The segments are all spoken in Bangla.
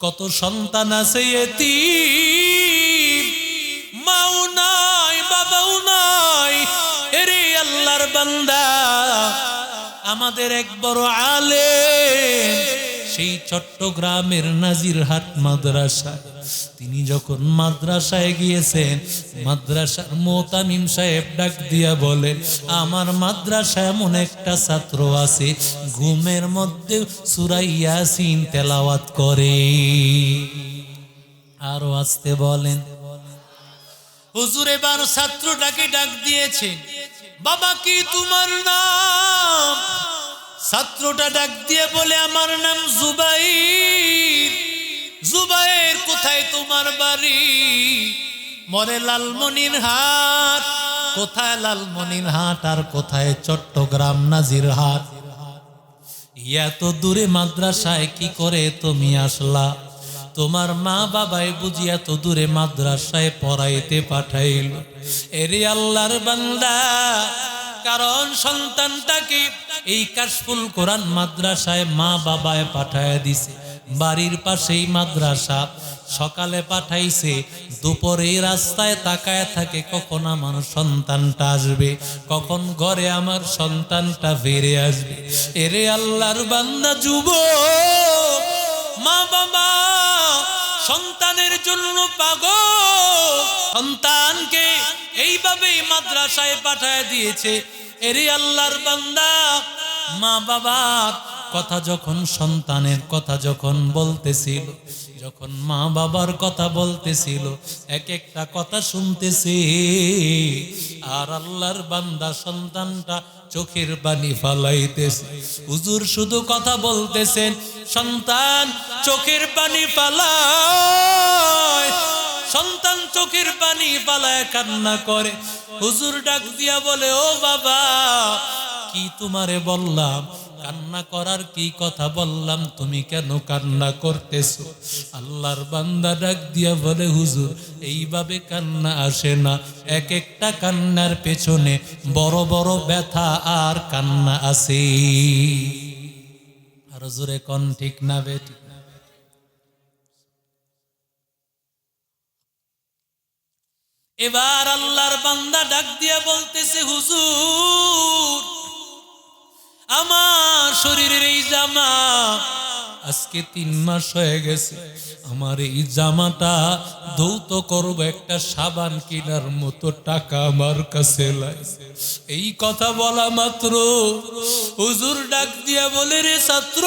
কত সন্তান আছে এতি মাও নাই, বাবাও নাই, এরে আল্লাহর বান্দা। আমাদের এক বড় আলে সেই চট্টগ্রামের নাজিরহাট মাদ্রাসায়। তিনি যখন মাদ্রাসায় গিয়েছেন, মাদ্রাসার মোতামিম সাহেব ডাক দিয়া বলেন, আমার মাদ্রাসায় এমন একটা ছাত্র আছে, ঘুমের মধ্যে সুরাইয়াসিন তেলাওয়াত করে। আরও আসতে বলেন, হুজুর, এবার ছাত্রটাকে ডাক দিয়েছে, বাবা কি তোমার নাম? ছাত্রটা ডাক দিয়ে বলে, আমার নাম জুবাইর। জুবাইর, কোথায় তোমার বাড়ি? মরে লালমনির হাট। কোথায় লালমনির হাট আর কোথায় চট্টগ্রাম নাজির হাট? এত দূরে মাদ্রাসায় কি করে তুমি আসলা? তোমার মা বাবাই বুঝি এত দূরে মাদ্রাসায় পড়াইতে পাঠাইল। এরে আল্লাহর বান্দা কারণ সন্তানটাকে এই কাশফুল কোরআন মাদ্রাসায় মা বাবায় পাঠায় দিছে। বাড়ির পাশেই মাদ্রাসা। সকালে পাঠাইছে। দুপুরে রাস্তায় তাকায় থাকে কখন আমার সন্তানটা আসবে, কখন ঘরে আমার সন্তানটা ফিরে আসবে। এরে আল্লাহর বান্দা যুব মা বাবা, সন্তানের জন্য পাগল। সন্তানকে এইভাবেই মাদ্রাসায় পাঠায় দিয়েছে। এরে আল্লাহর বান্দা, মা বাবার কথা যখন, সন্তানের কথা যখন বলতেছিল, যখন মা বাবার কথা বলতেছিল এক একটা কথা শুনতেছি, আর আল্লাহর বান্দা সন্তানটা চোখের পানি ফালাইতেছে। হুজুর শুধু কথা বলতেছেন, সন্তান চোখের পানি ফালায়, সন্তান চোখের পানি পালায় কান্না করে। হুজুর ডাক দিয়া বলে, ও বাবা, কি তোমারে বললাম? কান্না করার কি কথা বললাম? তুমি কেন কান্না করতেছো? আল্লাহর বান্দা ডাক দিয়া বলে, হুজুর, এইভাবে কান্না আসে না। এক একটা কান্নার পেছনে বড় বড় ব্যথা আর কান্না আসে আর জোরে কন, ঠিক না বেটি এবার আল্লাহর বান্দা ডাক দিয়া বলতেছে, হুজুর আমার শরীরের এই জামা আজকে তিন মাস হয়ে গেছে। আমার এই জামাটা ধৌত করব একটা সাবান কেনার মতো টাকা আমার কাছে এই কথা বলা মাত্র হুজুর ডাক দিয়া বলে, রে ছাত্র,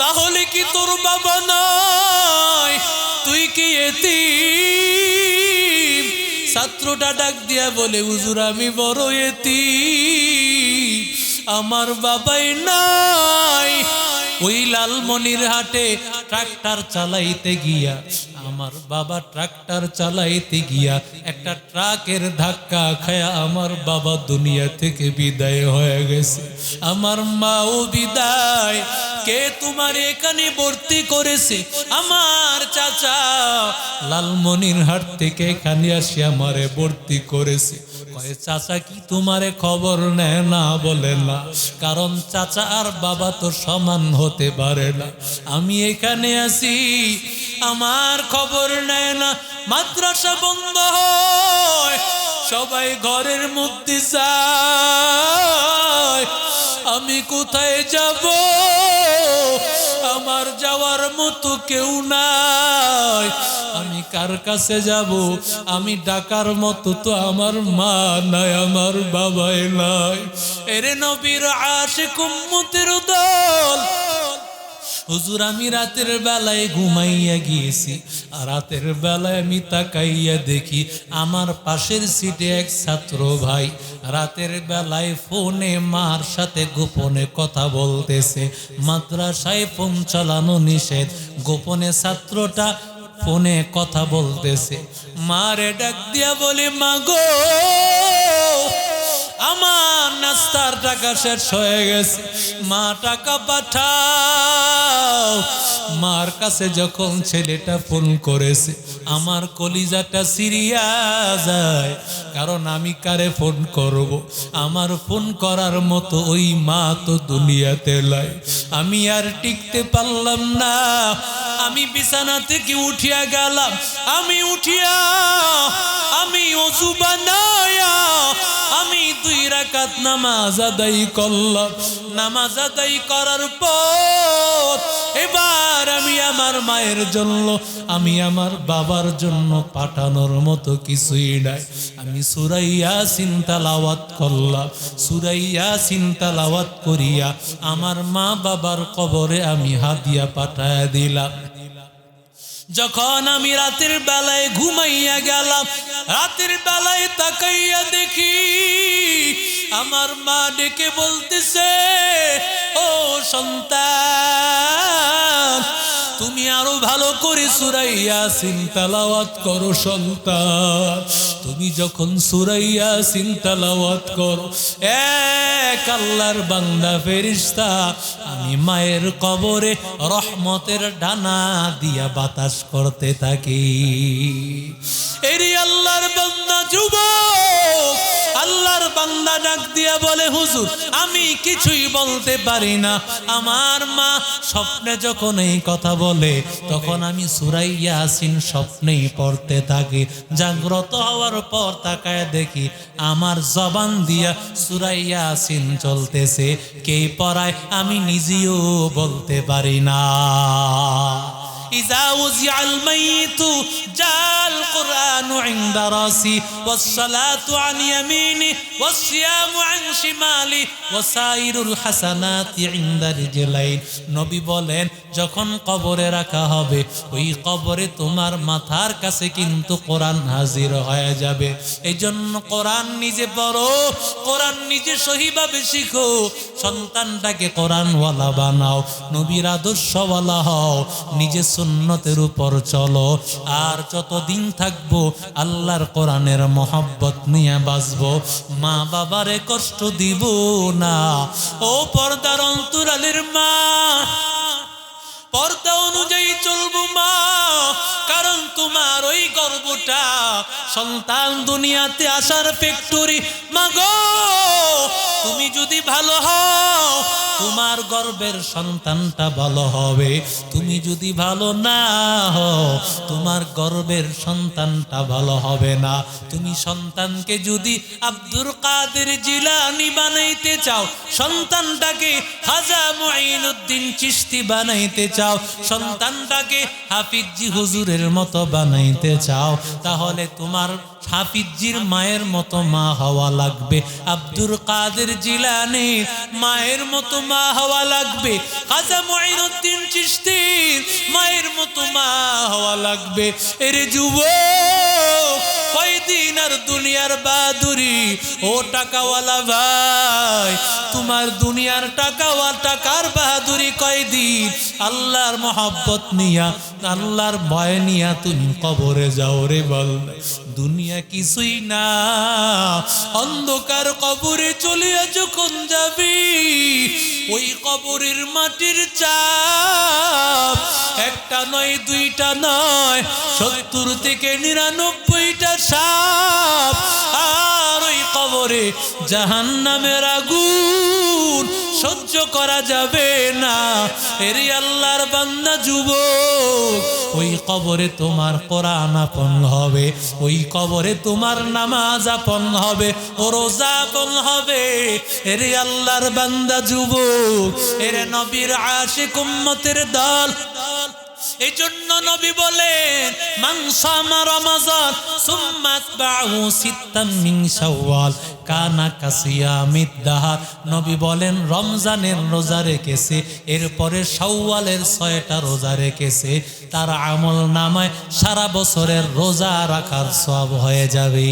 তাহলে কি তোর বাবা নাই? তুই কি এতি ছাত্রটা ডাক দিয়া বলে, হুজুর, আমি বড় এতি আমার বাবাই নাই। ওই লালমনির হাটে ট্রাক্টর চালাইতে গিয়া, আমার বাবা ট্রাক্টর চালাইতে গিয়া একটা ট্রাকের ধাক্কা খায়া আমার বাবা দুনিয়া থেকে বিদায় হয়ে গেছে। আমার মাও বিদায়, কে তোমার এখানে ভর্তি করেছে? আমার চাচা, লালমনির হাট থেকে এখানে আসি, আমারে ভর্তি করেছে। কয়ে, চাচা কি তোমারে খবর নেয় না বলে না? কারণ চাচা আর বাবা তো সমান হতে পারে না। আমি এখানে আছি, আমার খবর নেয় না। মাদ্রাসা বন্ধ হয়, সবাই ঘরের মধ্যে যায়। আমি কোথায় যাব? আমার যাওয়ার মতো কেউ নাই। আমি কার কাছে যাব? আমি ডাকার মতো তো আমার মা নাই, আমার বাবাই নাই। এরে নবীর আশে কুম্মতের দল হুজুর, আমি রাতের বেলায় ঘুমাইয়া গিয়েছি আর রাতের বেলায় আমি তাকাইয়া দেখি আমার পাশের সিটে এক ছাত্র ভাই রাতের বেলায় ফোনে মার সাথে গোপনে কথা বলতেছে। মাদ্রাসায় ফোন চালানো নিষেধ, গোপনে ছাত্রটা ফোনে কথা বলতেছে। মারে ডাক দিয়া বলে, মাগো আমার নাস্তার টাকা শেষ হয়ে গেছে। মা, টাকা পাঠাও। মার কাছে যখন ছেলেটা ফোন করেছে আমার কলিজাটা সিরিয়া যায়, কারণ আমি কারে ফোন করব? আমার ফোন করার মতো ওই মা তো দুনিয়াতে লাই আমি আর টিকতে পারলাম না, আমি বিছানা থেকে উঠিয়া গেলাম। আমি উঠিয়া, আমি অজু বানায়া, আমি দুই রাকাত নামাজ আদায় করলাম। নামাজ আদায় করার পর এবার আমি আমার মায়ের জন্য, আমি আমার বাবার জন্য পাঠানোর মতো কিছুই নাই। আমি সুরাইয়া চিন্তালাওয়াত করলাম সুরাইয়া চিন্তালাওয়াত করিয়া আমার মা বাবার কবরে আমি হাদিয়া পাঠায় দিলাম। যখন আমি রাতের বেলায় ঘুমাইয়া গেলাম, রাতের বেলায় তাকাইয়া দেখি, আমার মা ডেকে বলতেছে, ও সন্তান তুমি আরও ভালো করে সুরাইয়া সিনতালাওয়াত করো, সন্তান। তুমি যখন সুরাইয়া সিনতালাওয়াত করো, এক আল্লাহর বান্দা ফেরিস্তা, আমি মায়ের কবরে রহমতের ডানা দিয়া বাতাস করতে থাকি। এরি আল্লাহর বান্দা যুবক আল্লাহর বান্দা ডাক দিয়া বলে, হুজুর, আমি কিছুই বলতে পারি না। আমার মা স্বপ্নে যখন এই কথা বলে, তখন আমি সুরাইয়া আসিন স্বপ্নেই পড়তে থাকি। জাগ্রত হওয়ার পর তাকায় দেখি, আমার জবান দিয়া সুরাইয়া আসিন চলতেছে। কে পড়ায় আমি নিজেও বলতে পারি না। إذا وزع الميت جاء القرآن عند راسي والصلاة عن يميني والصيام عن شمالي وسائر الحسنات عند رجلين নবী বলেন যখন কবরে রাখা হবে ওই কবরে তোমার মাথার কাছে কিন্তু কোরআন হাজির হয়ে যাবে এই জন্য কোরআন নিজে পড়ো কোরআন নিজে সহিভাবে শিখো সন্তানটাকে কোরআনওয়ালা বানাও নবীর আদর্শওয়ালা হও নিজে সুন্নতের উপর চলো। আর যতদিন থাকব আল্লাহর কোরআনের মহব্বত নিয়ে বাঁচবো। মা বাবারে কষ্ট দিব না। ও পর্দার অন্তরালের মা, পর্দা অনুযায়ী চলবো মা। কারণ তোমার ওই গর্বটা সন্তান দুনিয়াতে আসার ফ্যাক্টরি মাগো তুমি যদি ভালো হও তোমার গর্বের সন্তানটা ভালো হবে। তুমি যদি ভালো না হও, তোমার গর্বের সন্তানটা ভালো হবে না। তুমি সন্তানকে যদি আব্দুল কাদের জিলানি বানাইতে চাও, সন্তানটাকে হাজা মুঈনুদ্দিন চিশতি বানাইতে চাও, সন্তানটাকে হাফিজি হুজুরের মতো বানাইতে চাও, তাহলে তোমার হাফিজির মায়ের মতো মা হওয়া লাগবে। আব্দুল কাদের জিলানি মায়ের মতো মা হওয়া লাগবে। খাজা মুঈনুদ্দিন চিশতির মায়ের মতো মা হওয়া লাগবে। এর যুব কয়দিন আর দুনিয়ার বাদুরি? ও টাকাওয়ালা ভাই, তোমার দুনিয়ার টাকাওয়া টাকার বাহাদুরি কয়দিন? আল্লাহর মহাব্বত নিয়া, আল্লাহর ভয় নিয়া তুমি কবরে যাও রে বল। দুনিয়া কিছুই না, অন্ধকার কবরে চলিয়া যখন যাবি, ওই কবরের মাটির চাপ একটা নয়, দুইটা নয়, সত্তর থেকে নিরানব্বইটা সাপ। আর ওই কবরে জাহান নামের আগুন সহ্য করা যাবে না। এরি আল্লাহর বান্দা যুব ওই কবরে তোমার কোরআন আপন হবে, ওই কবরে তোমার নামাজ আপন হবে, ও রোজা আপন হবে। এরে আল্লাহর বান্দা যুব এরে নবীর আশিক উম্মতের দল এই জন্য নবী বলেন মাংসামা রমাজান সুম্মাত বাহু সিত্তান মিন কানা কাসিয়ামিদ দাহার। নবী বলেন, রমজানের রোজা রেখেছে, এরপরে শাওয়ালের ছয়টা রোজা রেখেছে। তার আমল নামায় সারা বছরের রোজা রাখার সব হয়ে যাবে।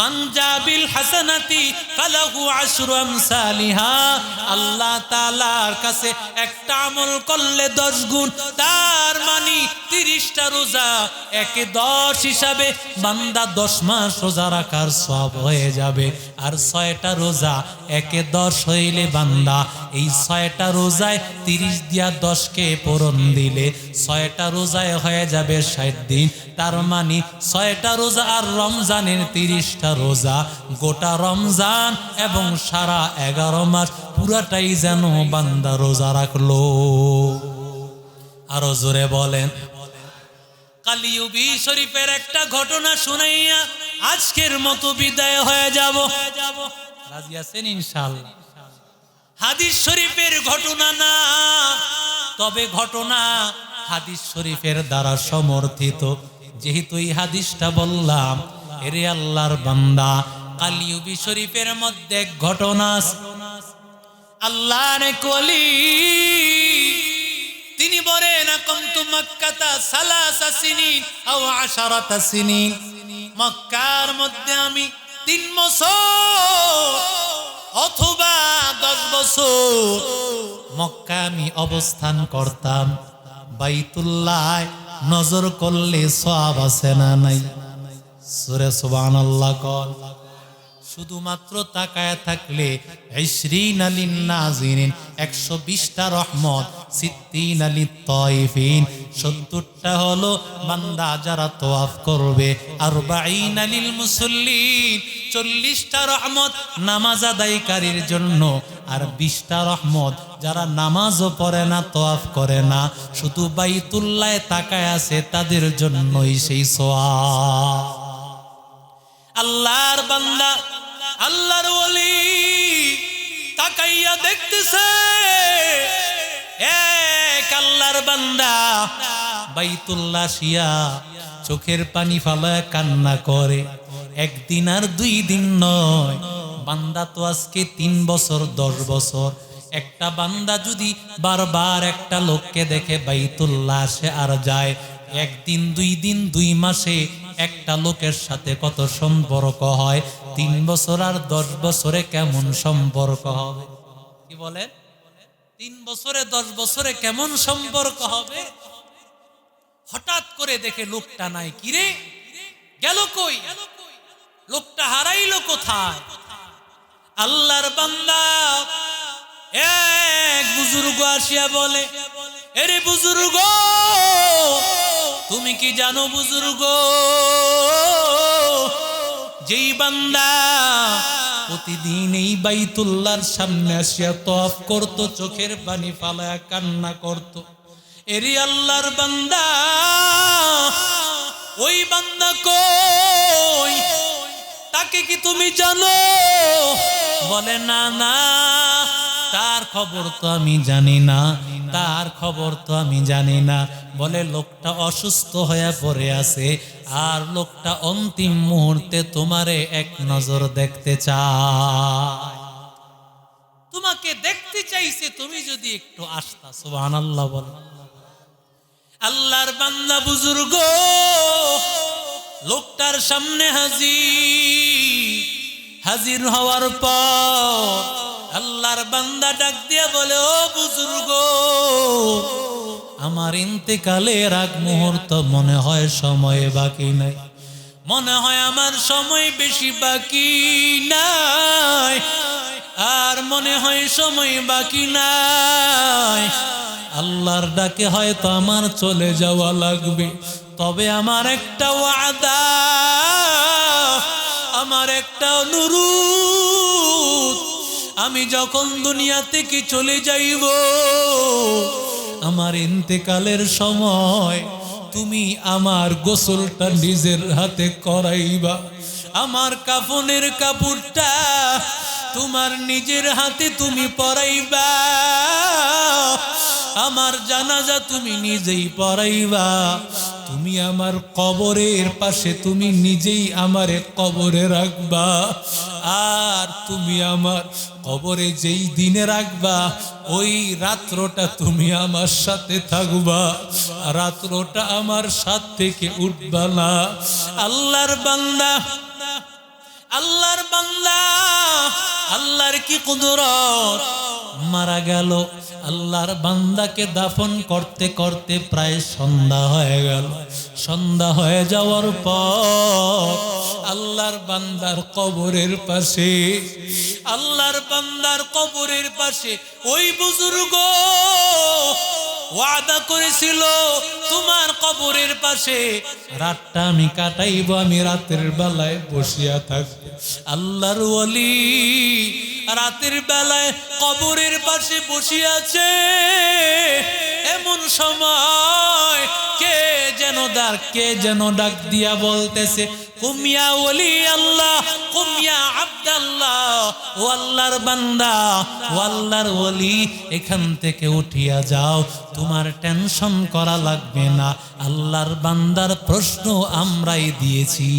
মান জাবিল হাসানাতি ফালাহু আল্লাহ তাআলার কাছে একটা আমল করলে 10 গুণ, তার মানে 30টা রোজা একে 10 হিসাবে বান্দা 10 মাস রোজা রাখার সব হয়ে যাবে। আর ছয়টা রোজা একে 10 হইলে বান্দা এই ছয়টা রোজায় তিরিশ দিয়া দশকে পূরণ দিলে ছয়টা রোজায় হয়ে যাবে ষাট দিন। তার মানে ছয়টা রোজা আর রমজানের তিরিশটা রোজা, গোটা রমজান এবং সারা এগারো মাস পুরাটাই যেন বান্দা রোজা রাখল। আরও জোরে বলেন। কালিউবি শরীফের একটা ঘটনা শুনাইয়া আজকের মতো বিদায় হয়ে যাব। রাজি আছেন ইনশাল্লাহ হাদিস শরীফের ঘটনা না। তবে ঘটনা হাদিস শরীফের দ্বারা সমর্থিত। যেহেতু এই হাদিসটা বললাম, এরে আল্লাহর বান্দা, কালিউবি শরীফের মধ্যে ঘটনা। আল্লাহর কলি তিনি বলেন কমতু মক্কাতা সালাসা সিনিন আও আশারাতা সিনিন। মক্কার মধ্যে আমি তিন বছর অথবা দশ বছর। মক্কা আমি অবস্থান করতাম। বাইতুল্লাহ নজর করলে সব আছে না নাই? সুরে সুবান আল্লাহ কল। শুধুমাত্র তাকায় থাকলে একশো বিশটা রহমত, সিদ্দিন আলী তয়ফিন সত্তরটা হলো, বান্দা যারা তোয়াফ করবে। আর বাইন আলিল মুসল্লিন, চল্লিশটা রহমত নামাজ আদায়কারীর জন্য। আর বিশটা রহমত যারা নামাজও পড়ে না তোয়াফ করে না। শুধু বাইতুল্লায় তাকায় আছে তাদের জন্যই সেই সোয়া আল্লাহর বান্দা আল্লাহর ওলি তাকাইয়া দেখতেছে, এক আল্লাহর বান্দা বাইতুল্লাহ শিয়া চোখের পানি ফালা কান্না করে। একদিন আর দুই দিন নয়, বান্দা তো আজকে তিন বছর, দশ বছর। একটা বান্দা যদি বারবার একটা লোককে দেখে বাইতুল্লাহ আসে আর যায়, একদিন, দুই দিন, দুই মাসে একটা লোকের সাথে কত সম্পর্ক হয়। তিন বছর আর দশ বছরে কেমন সম্পর্ক হবে? কি বলেন? তিন বছরে, দশ বছরে কেমন সম্পর্ক হবে? হঠাৎ করে দেখে লোকটা নাই। কিরে গেল কই? লোকটা হারাইলো কোথায়? আল্লাহর বান্দা এক বুজুর্গ আসিয়া বলে, এরে বুজুর্গ, তুমি কি জানো বুজুর্গ? যেই বান্দা প্রতিদিন এই বাইতুল্লার সামনে আসিয়া তফ করত, চোখের পানি ফালায়া কান্না করত। এরি আল্লাহর বান্দা, ওই বান্দা কই? তাকে কি তুমি জানো? বলে, না না। তার খবর তো আমি জানি না, তার খবর তো আমি জানি না। বলে লোকটা অসুস্থ হয়ে পড়ে আছে, আর লোকটা অন্তিম মুহূর্তে তোমারে এক নজর দেখতে চায়। তোমাকে দেখতে চাইছে, তুমি যদি একটু আসতা সুবহান আল্লাহ বল। আল্লাহর বান্দা বুজুর্গ, লোকটার সামনে হাজির। হাজির হওয়ার পর আল্লাহর বান্দা ডাক দিয়ে বলে, ও বুজুর্গ, আমার ইন্তেকালের আগ মুহূর্ত মনে হয় সময় বাকি নাই। মনে হয় আমার সময় বেশি বাকি নাই। আর মনে হয় সময় বাকি নাই। আল্লাহর ডাকে হয়তো আমার চলে যাওয়া লাগবে। তবে আমার একটা ওয়াদা, আমার একটা অনুরোধ আমি যখন দুনিয়া থেকে চলে যাইব? আমার ইন্তেকালের সময় তুমি আমার গোসলটা নিজের হাতে করাইবা। আমার কাফনের কাপড়টা তোমার নিজের হাতে তুমি পরাইবা। আমার জানাজা তুমি নিজেই পড়াইবা তুমি আমার কবরের পাশে, তুমি নিজেই আমারে কবরে রাখবা। আর তুমি আমার কবরে যেই দিনে রাখবা, ওই রাত্রটা তুমি আমার সাথে থাকবা। রাত্রটা আমার সাথ থেকে উঠবা না। আল্লাহর বান্দা আল্লাহর বান্দা, আল্লাহর কি কুদরত? মারা গেল। আল্লাহর বান্দাকে দাফন করতে করতে প্রায় সন্ধ্যা হয়ে গেল। সন্ধ্যা হয়ে যাওয়ার পর আল্লাহর বান্দার কবরের পাশে, আল্লাহর বান্দার কবরের পাশে ওই বুজুর্গ ওয়াদা করেছিল, তোমার কবরের পাশে রাতটা আমি কাটাইব, আমি রাতের বেলায় বসিয়া থাকব। আল্লাহর ওলি রাতের বেলায় কবরের পাশে বসিয়াছে এমন সময় কে যেন ডাক, কে যেন ডাক দিয়া বলতেছে, কুমিয়া ওলি আল্লাহ, কুমিয়া আব্দাল্লাহ, ও আল্লাহর বান্দা, ও আল্লাহর ওলি, এখান থেকে উঠিয়া যাও, তোমার টেনশন করা লাগবে না, আল্লাহর বান্দার প্রশ্ন আমরাই দিয়েছি।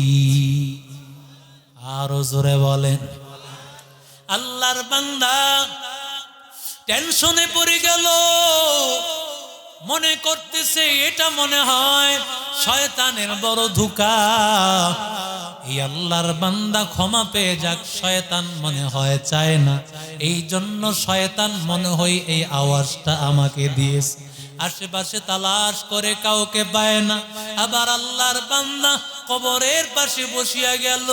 আরও জোরে বলেন। আল্লাহর বান্দা টেনশনে পড়ে গেল। মনে করতেছে, এটা মনে হয় শয়তানের বড় ধোকা। এই আল্লাহর বান্দা ক্ষমা পেয়ে যাক, শয়তান মনে হয় চায় না। এই জন্য শয়তান মনে হয় এই আওয়াজটা আমাকে দিয়েছে। আশেপাশে তালাশ করে কাউকে পায় না। আবার আল্লাহর বান্দা কবরের পাশে বসিয়া গেল।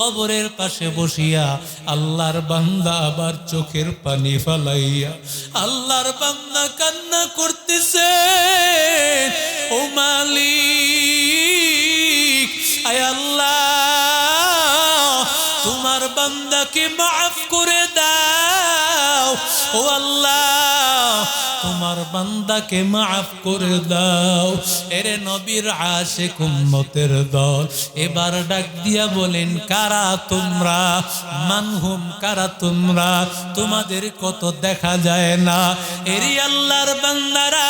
কবরের পাশে বসিয়া আল্লাহর বান্দা আবার চোখের পানি ফালাইয়া আল্লাহর বান্দা কান্না করতেছে, ও আয় আল্লাহ, তোমার বান্দাকে মাফ করে দাও। ও আল্লাহ তোমার বান্দাকে মাফ করে দাও। এরে নবীর আশে কুম্মতের দল। এবার ডাক দিয়া বলেন, কারা তোমরা? মানহুম, কারা তোমরা? তোমাদের কত দেখা যায় না? এরি আল্লাহর বান্দারা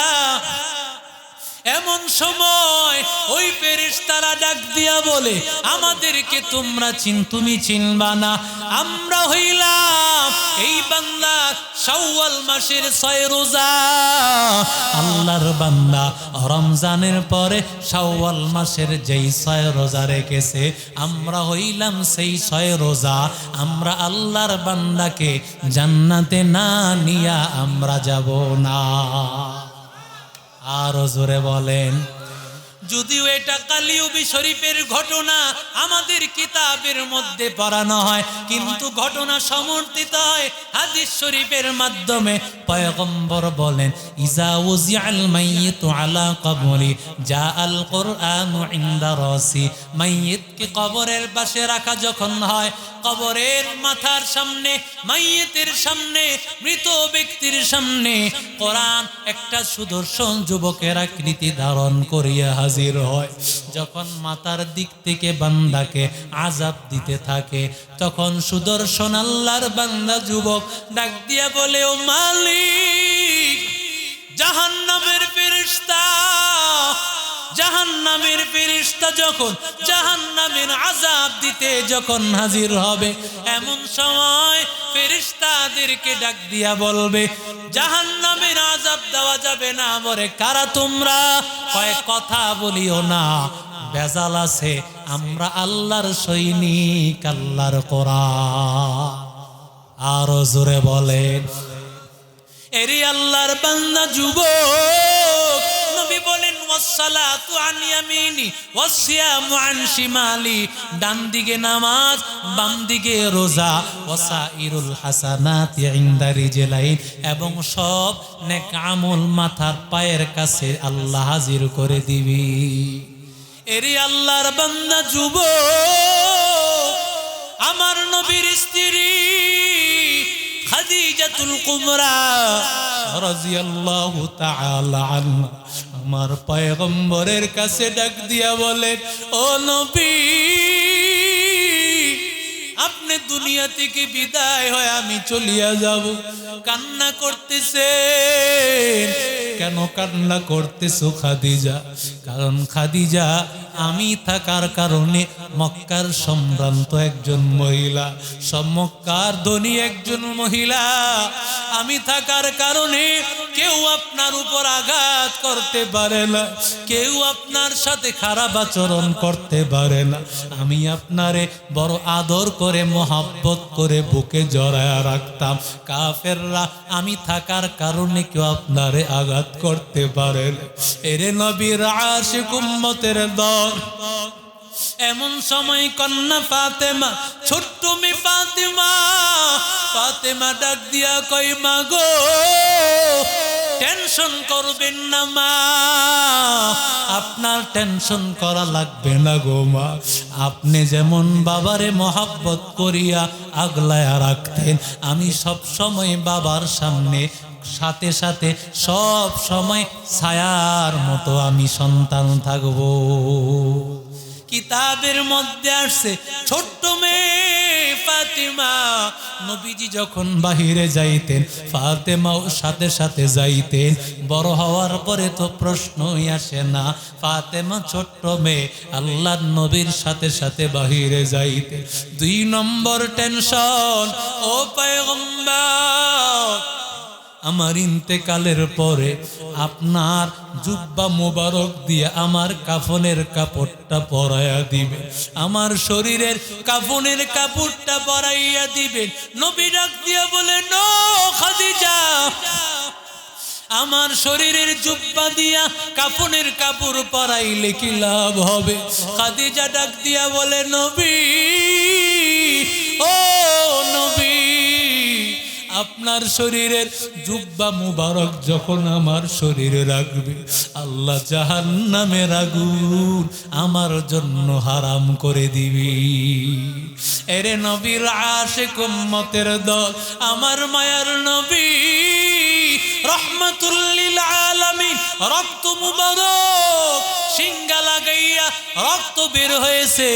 এমন সময় ওই ফেরিস তারা ডাক দিয়া বলে, আমাদেরকে তোমরা চিন, তুমি চিনবা না। আমরা হইলাম এই বান্দা শাওয়াল মাসের ছয় রোজা। আল্লাহর বান্দা রমজানের পরে শাওয়াল মাসের যেই ছয় রোজা রেখেছে, আমরা হইলাম সেই ছয় রোজা। আমরা আল্লাহর বান্দাকে জান্নাতে না নিয়া আমরা যাব না। আরও জোরে বলেন। যদিও এটা কালিউবি শরীফের ঘটনা আমাদের কিতাবের মধ্যে পড়ানো হয়, কিন্তু ঘটনা সমর্থিত হয় হাদিস শরীফের মাধ্যমে। পয়গম্বর বলেন, ইজা উজিআল মাইয়িতু আলা কবরি জা আল কোরআন ইনদা রাসি। মাইয়িতকে কবরের পাশে রাখা যখন হয়? কবরের মাথার সামনে, মাইয়েতের সামনে, মৃত ব্যক্তির সামনে। কোরআন একটা সুদর্শন যুবকের আকৃতি ধারণ করিয়া হাজির হয়। যখন মাতার দিক থেকে বান্দাকে আজাব দিতে থাকে, তখন সুদর্শন আল্লাহর বান্দা যুবক ডাক দিয়া বলে, ও মালিক, জাহান্নামের ফেরেশতা জাহান্নামের ফেরিস্তা যখন জাহান্নামের আজাব দিতে যখন হাজির হবে, এমন সময় ফেরিস্তাদেরকে ডাক দিয়া বলবে, জাহান্নামের আজাব দেওয়া যাবে না বলে কারা তোমরা? কয়েক কথা বলিও না বেজাল আছে, আমরা আল্লাহর সৈনিক, আল্লাহর কোরআন। আরও জোরে বলেন, এরি আল্লাহর বান্দা, যুবক নবী বলেন, ওয়াসসালাতু আন ইয়ামিনি ওয়াসিয়ামু আন শিমালি। ডান দিকে নামাজ, বাম দিকে রোজা। ওয়াসাইরুল হাসানাতি ইনদা রিজলাইন। এবং সব নেক আমল মাথার পায়ের কাছে আল্লাহ হাজির করে দিবি। এরি আল্লাহর বান্দা, যুবক, আমার নবীর স্ত্রী খাদিজাতুল কুমরা রাদিয়াল্লাহু তাআলা আনহা। আমার পয়গম্বরের কাছে ডাক দিয়া বলেন ও নবী আপনি দুনিয়া থেকে বিদায় হয় আমি চলিয়া যাব। কান্না করতেছে। কেন কান্না করতেছো খাদিজা? কারণ খাদিজা, আমি থাকার কারণে মক্কার সম্ভ্রান্ত একজন মহিলা। সব মক্কার ধনী একজন মহিলা। আমি থাকার কারণে কেউ আপনার উপর আঘাত করতে পারে না। কেউ আপনার সাথে খারাপ আচরণ করতে পারে না। আমি আপনারে বড় আদর করে মহাব্বত করে বুকে জড়ায় রাখতাম। কাফেররা, আমি থাকার কারণে কেউ আপনারে আঘাত করতে পারেন এরে নবীর আশিক উম্মতের দল। এমন সময় কন্যা ফাতেমা, ছোট্ট মে ফাতেমা ফাতেমা ডাক দিয়া কই মাগো টেনশন করবেন না, মা। আপনার টেনশন করা লাগবে না গো, মা। আপনি যেমন বাবারে মহাব্বত করিয়া আগলায়া রাখতেন, আমি সব সময় বাবার সামনে, সাথে সাথে সব সময় ছায়ার মতো আমি সন্তান থাকব। কিতাবের মধ্যে আসছে, ছোট্ট মেয়ে ফাতেমা, নবীজি যখন বাহিরে যাইতেন, ফাতেমাও সাথে সাথে যাইতেন। বড় হওয়ার পরে তো প্রশ্নই আসে না, ফাতেমা ছোট্ট মেয়ে, আল্লাহ নবীর সাথে সাথে বাহিরে যাইতে দুই নম্বর টেনশন, ও পয়গম্বর আমার ইন্তেকালের পরে আপনার জুব্বা মোবারক দিয়ে আমার কাফনের কাপড়টা পরাইয়া দিবে। আমার শরীরের কাফনের কাপড়টা পরাইয়া দিবেন নবী ডাক দিয়া বলে, নো খাদিজা। আমার শরীরের জুব্বা দিয়া কাফনের কাপড় পরাইলে কি লাভ হবে? খাদিজা ডাক দিয়া বলে, নবী, ও আপনার শরীরের জুব্বা মুবারক যখন আমার শরীরে রাখবে, আল্লাহ জাহান নামে রাগুন, আমার জন্য হারাম করে দিবি। এরে নবীর আশে কুম্মতের দল, আমার মায়ার নবী রহমতুল্লিল আলামিন, রক্ত মুবারক সিঙ্গা লাগাইয়া রক্ত বের হয়েছে।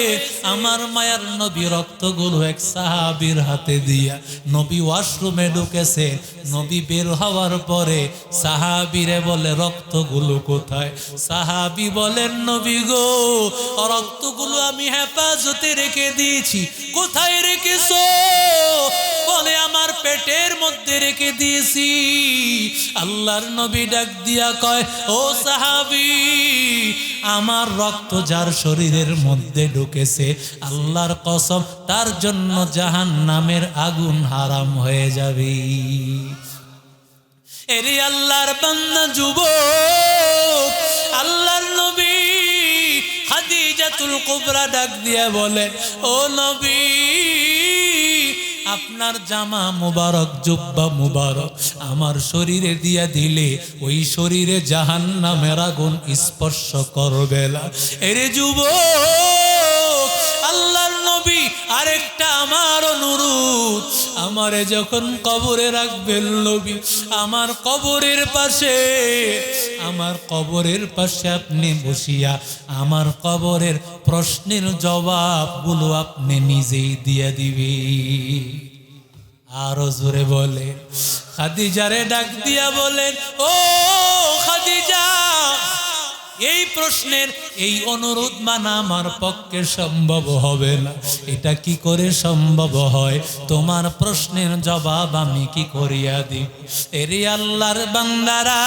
আমার মায়ার নবী রক্তগুলো এক সাহাবীর হাতে দিয়া নবী ওয়াশরুমে ঢুকেছে। নবী বের হওয়ার পরে সাহাবীরে বলে, রক্তগুলো কোথায়? সাহাবী বলেন, নবী গো, রক্তগুলো আমি হেফাজতে রেখে দিয়েছি। কোথায় রেখেছো? বলে আমার পেটের মধ্যে রেখে দিয়েছি। আল্লাহর নবী ডাক দিয়া কয়, ও সাহাবি, আমার রক্ত যার শরীরের মধ্যে ঢুকেছে, আল্লাহর কসম, তার জন্য জাহান নামের আগুন হারাম হয়ে যাবে। এরে আল্লাহর বান্দা, যুবক, আল্লাহর নবী খাদিজাতুল কুবরা ডাক দিয়া বলেন ও নবী আপনার জামা মুবারক, জুব্বা মুবারক আমার শরীরে দিয়া দিলে ওই শরীরে জাহান নামের আগুন স্পর্শ করবে না। এরে যুব আল্লাহর নবী আরেকটা আমার অনুরোধ আমারে যখন কবরে রাখবেন নবী, আমার কবরের পাশে, আমার কবরের পাশে আপনি বসিয়া, আমার কবরের প্রশ্নের জবাব জবাবগুলো আপনি নিজেই দিয়ে দিবি। আরও জোরে বলে খাদিজারে ডাক দিয়া বলেন, ও খাদিজা! এই প্রশ্নের এই অনুরোধ মানা আমার পক্ষে সম্ভব হবে না। এটা কি করে সম্ভব হয়? তোমার প্রশ্নের জবাব আমি কি করিয়া দিই এরি আল্লাহর বান্দারা,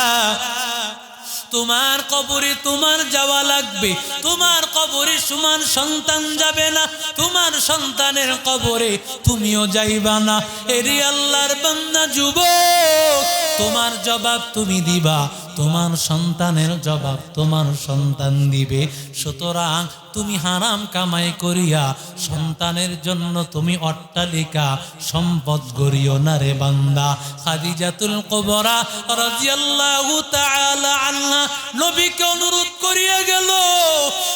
তোমার কবরে তোমার যাওয়া লাগবে। তোমার কবরে সমান সন্তান যাবে না। তোমার সন্তানের কবরে তুমিও যাইবা না। এরি আল্লাহর বান্দা যুবক, তোমার জবাব তুমি দিবা। তোমার সন্তানের জবাব তোমার সন্তান দিবে। সুতরাং তুমি হারাম কামাই করিয়া সন্তানের জন্য তুমি অট্টালিকা সম্পদ গড়িও না রে বান্দা। খাদিজাতুল কবরা রাজিয়াল্লাহু তাআলা আল্লাহ নবীকে অনুরোধ করিয়া গেল